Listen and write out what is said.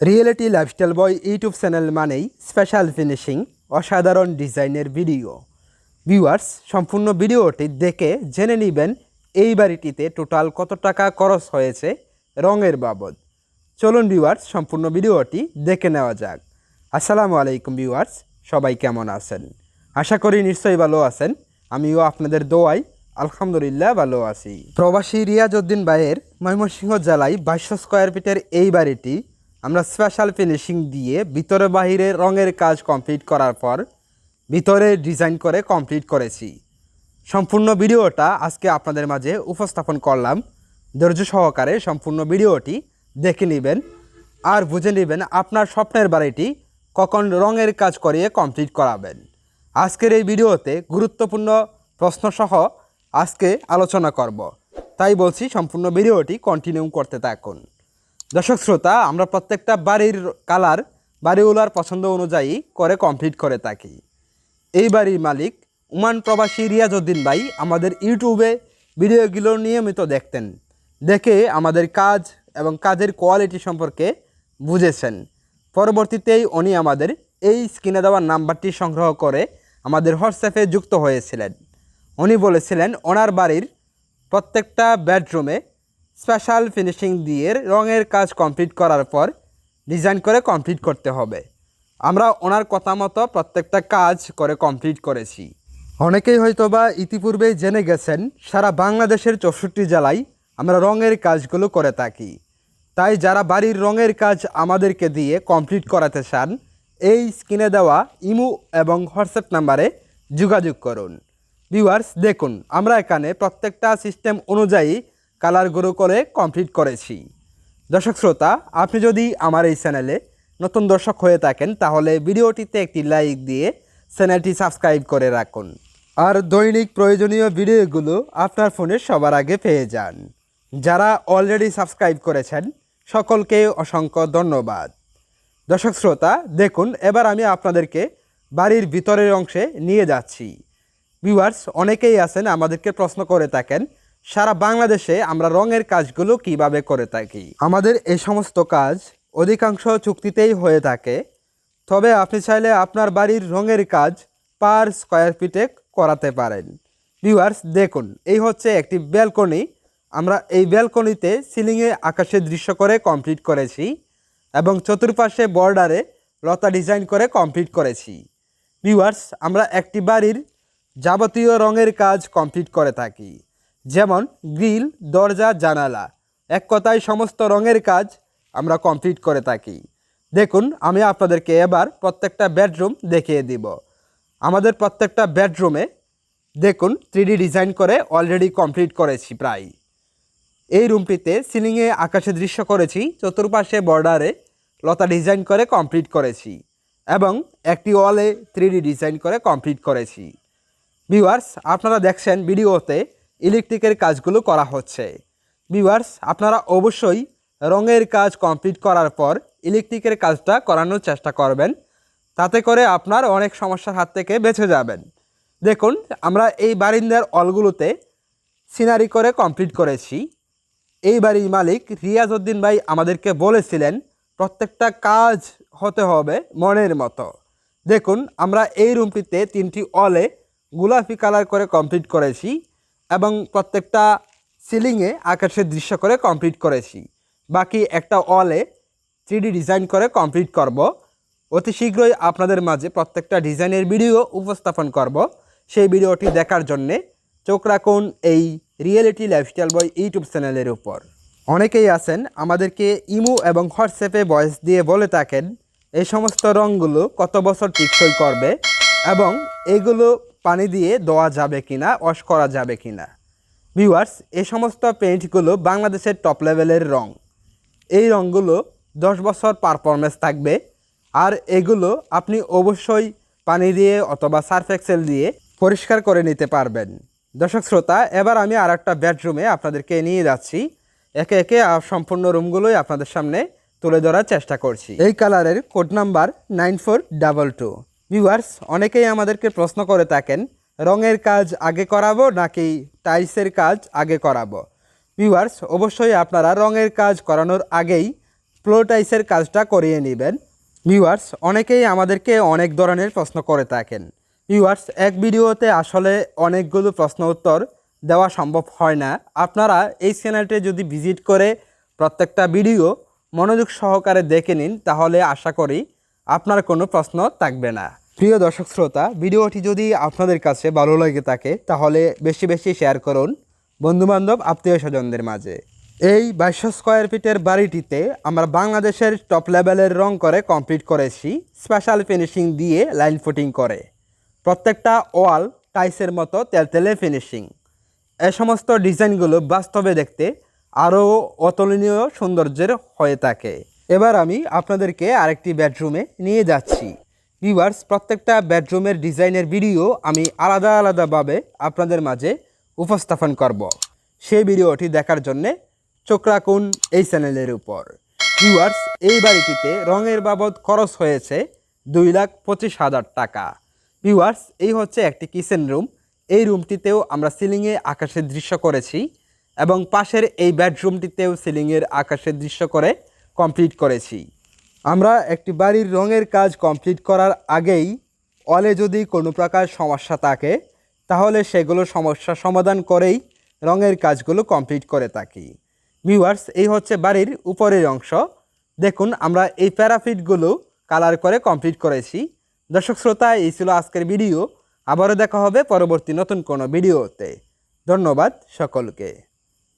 Reality lifestyle boy YouTube channel মানেই special finishing অসাধারণ ডিজাইনের ভিডিও ভিউয়ার্স সম্পূর্ণ ভিডিওটি দেখে জেনে নেবেন এই বাড়িটিতে টোটাল কত টাকা খরচ হয়েছে রঙের বাবদ। চলুন ভিউয়ার্স সম্পূর্ণ ভিডিওটি দেখে নেওয়া যাক। আসসালামু আলাইকুম ভিউয়ার্স সবাই কেমন আছেন? আশা করি নিশ্চয়ই ভালো আছেন। আমিও আপনাদের দোয়াই আলহামদুলিল্লাহ ভালো আছি। প্রবাসী রিয়াজউদ্দিন ভাইয়ের ময়মনসিংহ জেলায় বাইশশো স্কোয়ার ফিটের এই বাড়িটি আমরা স্পেশাল ফিনিশিং দিয়ে ভিতরে বাহিরে রঙের কাজ কমপ্লিট করার পর ভিতরে ডিজাইন করে কমপ্লিট করেছি। সম্পূর্ণ ভিডিওটা আজকে আপনাদের মাঝে উপস্থাপন করলাম। ধৈর্য সহকারে সম্পূর্ণ ভিডিওটি দেখে নেবেন আর বুঝে নেবেন আপনার স্বপ্নের বাড়িটি কখন রঙের কাজ করিয়ে কমপ্লিট করাবেন। আজকের এই ভিডিওতে গুরুত্বপূর্ণ প্রশ্নসহ আজকে আলোচনা করব। তাই বলছি সম্পূর্ণ ভিডিওটি কন্টিনিউ করতে থাকুন। দর্শক শ্রোতা, আমরা প্রত্যেকটা বাড়ির কালার বাড়িওয়ালার পছন্দ অনুযায়ী করে কমপ্লিট করে থাকি। এই বাড়ির মালিক উমান প্রবাসী রিয়াজউদ্দিন ভাই আমাদের ইউটিউবে ভিডিওগুলো নিয়মিত দেখতেন। দেখে আমাদের কাজ এবং কাজের কোয়ালিটি সম্পর্কে বুঝেছেন। পরবর্তীতেই উনি আমাদের এই স্ক্রিনে দেওয়ার নাম্বারটি সংগ্রহ করে আমাদের হোয়াটসঅ্যাপে যুক্ত হয়েছিলেন। উনি বলেছিলেন, ওনার বাড়ির প্রত্যেকটা বেডরুমে স্পেশাল ফিনিশিং দিয়ে রঙের কাজ কমপ্লিট করার পর ডিজাইন করে কমপ্লিট করতে হবে। আমরা ওনার কথা মতো প্রত্যেকটা কাজ করে কমপ্লিট করেছি। অনেকেই হয়তোবা ইতিপূর্বেই জেনে গেছেন, সারা বাংলাদেশের চৌষট্টি জেলায় আমরা রঙের কাজগুলো করে থাকি। তাই যারা বাড়ির রঙের কাজ আমাদেরকে দিয়ে কমপ্লিট করাতে চান, এই স্ক্রিনে দেওয়া ইমু এবং হোয়াটসঅ্যাপ নাম্বারে যোগাযোগ করুন। ভিউয়ার্স, দেখুন, আমরা এখানে প্রত্যেকটা সিস্টেম অনুযায়ী কালারগুলো করে কমপ্লিট করেছি। দর্শক শ্রোতা, আপনি যদি আমার এই চ্যানেলে নতুন দর্শক হয়ে থাকেন, তাহলে ভিডিওটিতে একটি লাইক দিয়ে চ্যানেলটি সাবস্ক্রাইব করে রাখুন। আর দৈনিক প্রয়োজনীয় ভিডিওগুলো আপনার ফোনে সবার আগে পেয়ে যান। যারা অলরেডি সাবস্ক্রাইব করেছেন, সকলকে অসংখ্য ধন্যবাদ। দর্শক শ্রোতা, দেখুন, এবার আমি আপনাদেরকে বাড়ির ভিতরের অংশে নিয়ে যাচ্ছি। ভিউয়ার্স অনেকেই আছেন, আমাদেরকে প্রশ্ন করে থাকেন সারা বাংলাদেশে আমরা রঙের কাজগুলো কীভাবে করে থাকি? আমাদের এই সমস্ত কাজ অধিকাংশ চুক্তিতেই হয়ে থাকে। তবে আপনি চাইলে আপনার বাড়ির রঙের কাজ পার স্কোয়ার ফিটে করাতে পারেন। ভিউয়ার্স, দেখুন, এই হচ্ছে একটি ব্যালকনি। আমরা এই ব্যালকনিতে সিলিংয়ে আকাশের দৃশ্য করে কমপ্লিট করেছি এবং চতুর্পাশে বর্ডারে লতা ডিজাইন করে কমপ্লিট করেছি। ভিউয়ার্স, আমরা একটি বাড়ির যাবতীয় রঙের কাজ কমপ্লিট করে থাকি। যেমন গ্রিল, দরজা, জানালা। এক কথায় সমস্ত রঙের কাজ আমরা কমপ্লিট করে থাকি। দেখুন, আমি আপনাদেরকে এবার প্রত্যেকটা বেডরুম দেখিয়ে দিব। আমাদের প্রত্যেকটা বেডরুমে দেখুন থ্রিডি ডিজাইন করে অলরেডি কমপ্লিট করেছি প্রায়। এই রুমটিতে সিলিংয়ে আকাশে দৃশ্য করেছি, চতুর্পাশে বর্ডারে লতা ডিজাইন করে কমপ্লিট করেছি এবং একটি ওয়ালে থ্রিডি ডিজাইন করে কমপ্লিট করেছি। ভিউয়ার্স, আপনারা দেখছেন ভিডিওতে ইলেকট্রিকের কাজগুলো করা হচ্ছে। ভিউয়ার্স আপনারা অবশ্যই রঙের কাজ কমপ্লিট করার পর ইলেকট্রিকের কাজটা করানোর চেষ্টা করবেন। তাতে করে আপনার অনেক সমস্যার হাত থেকে বেঁচে যাবেন। দেখুন, আমরা এই বারিন্দার অলগুলোতে সিনারি করে কমপ্লিট করেছি। এই বাড়ির মালিক রিয়াজউদ্দিন ভাই আমাদেরকে বলেছিলেন, প্রত্যেকটা কাজ হতে হবে মনের মতো। দেখুন, আমরা এই রুমটিতে তিনটি অলে গোলাপি কালার করে কমপ্লিট করেছি। এবং প্রত্যেকটা সিলিংয়ে আকাশের দৃশ্য করে কমপ্লিট করেছি। বাকি একটা অলে থ্রিডি ডিজাইন করে কমপ্লিট করব। অতি শীঘ্রই আপনাদের মাঝে প্রত্যেকটা ডিজাইনের ভিডিও উপস্থাপন করব। সেই ভিডিওটি দেখার জন্যে চোখ রাখুন এই রিয়েলিটি লাইফস্টাইল বয় ইউটিউব চ্যানেলের উপর। অনেকেই আছেন, আমাদেরকে ইমো এবং হোয়াটসঅ্যাপে ভয়েস দিয়ে বলে থাকেন, এই সমস্ত রঙগুলো কত বছর টিকসই করবে এবং এগুলো পানি দিয়ে দেওয়া যাবে কিনা ওয়াশ করা যাবে কিনা? ভিউয়ার্স এই সমস্ত পেইন্টগুলো বাংলাদেশের টপ লেভেলের রং। এই রঙগুলো দশ বছর পারফরমেন্স থাকবে। আর এগুলো আপনি অবশ্যই পানি দিয়ে অথবা সার্ফ এক্সেল দিয়ে পরিষ্কার করে নিতে পারবেন। দর্শক শ্রোতা, এবার আমি আর একটা বেডরুমে আপনাদেরকে নিয়ে যাচ্ছি। একে একে সম্পূর্ণ রুমগুলোই আপনাদের সামনে তুলে ধরার চেষ্টা করছি। এই কালারের code number nine four double two viewers অনেকেই আমাদেরকে প্রশ্ন করে থাকেন, রঙের কাজ আগে করাবো নাকি টাইলসের কাজ আগে করাবো? ভিউয়ার্স অবশ্যই আপনারা রঙের কাজ করানোর আগেই ফ্লোর টাইসের কাজটা করিয়ে নেবেন। ভিউয়ার্স অনেকেই আমাদেরকে অনেক ধরনের প্রশ্ন করে থাকেন। ভিউয়ার্স এক ভিডিওতে আসলে অনেকগুলো প্রশ্ন উত্তর দেওয়া সম্ভব হয় না। আপনারা এই চ্যানেলটি যদি ভিজিট করে প্রত্যেকটা ভিডিও মনোযোগ সহকারে দেখে নিন, তাহলে আশা করি আপনার কোনো প্রশ্ন থাকবে না। প্রিয় দর্শক শ্রোতা, ভিডিওটি যদি আপনাদের কাছে ভালো লেগে থাকে, তাহলে বেশি বেশি শেয়ার করুন। বন্ধুবান্ধব, আত্মীয় স্বজনদের মাঝে। এই বাইশশো স্কোয়ার ফিটের বাড়িটিতে আমরা বাংলাদেশের টপ লেভেলের রং করে কমপ্লিট করেছি, স্পেশাল ফিনিশিং দিয়ে লাইন ফুটিং করে। প্রত্যেকটা ওয়াল টাইসের মতো তেলতেলে ফিনিশিং। এ সমস্ত ডিজাইনগুলো বাস্তবে দেখতে আরও অতুলনীয় সৌন্দর্যের হয়ে থাকে। এবার আমি আপনাদেরকে আরেকটি বেডরুমে নিয়ে যাচ্ছি। ভিউয়ার্স প্রত্যেকটা বেডরুমের ডিজাইনের ভিডিও আমি আলাদা আলাদাভাবে আপনাদের মাঝে উপস্থাপন করব। সেই ভিডিওটি দেখার জন্যে চোখ রাখুন এই চ্যানেলের উপর। ভিউয়ার্স এই বাড়িটিতে রঙের বাবদ খরচ হয়েছে দুই লাখ পঁচিশ হাজার টাকা। ভিউয়ার্স এই হচ্ছে একটি কিচেন রুম এই রুমটিতেও আমরা সিলিংয়ে আকাশের দৃশ্য করেছি এবং পাশের এই বেডরুমটিতেও সিলিংয়ের আকাশের দৃশ্য করে কমপ্লিট করেছি। আমরা একটি বাড়ির রঙের কাজ কমপ্লিট করার আগেই অলে যদি কোনো প্রকার সমস্যা থাকে, তাহলে সেগুলো সমস্যা সমাধান করেই রঙের কাজগুলো কমপ্লিট করে থাকি। ভিউয়ার্স এই হচ্ছে বাড়ির উপরের অংশ। দেখুন, আমরা এই প্যারাফিটগুলো কালার করে কমপ্লিট করেছি। দর্শক শ্রোতা, এই ছিল আজকের ভিডিও আবারও দেখা হবে পরবর্তী নতুন কোনো ভিডিওতে ধন্যবাদ সকলকে।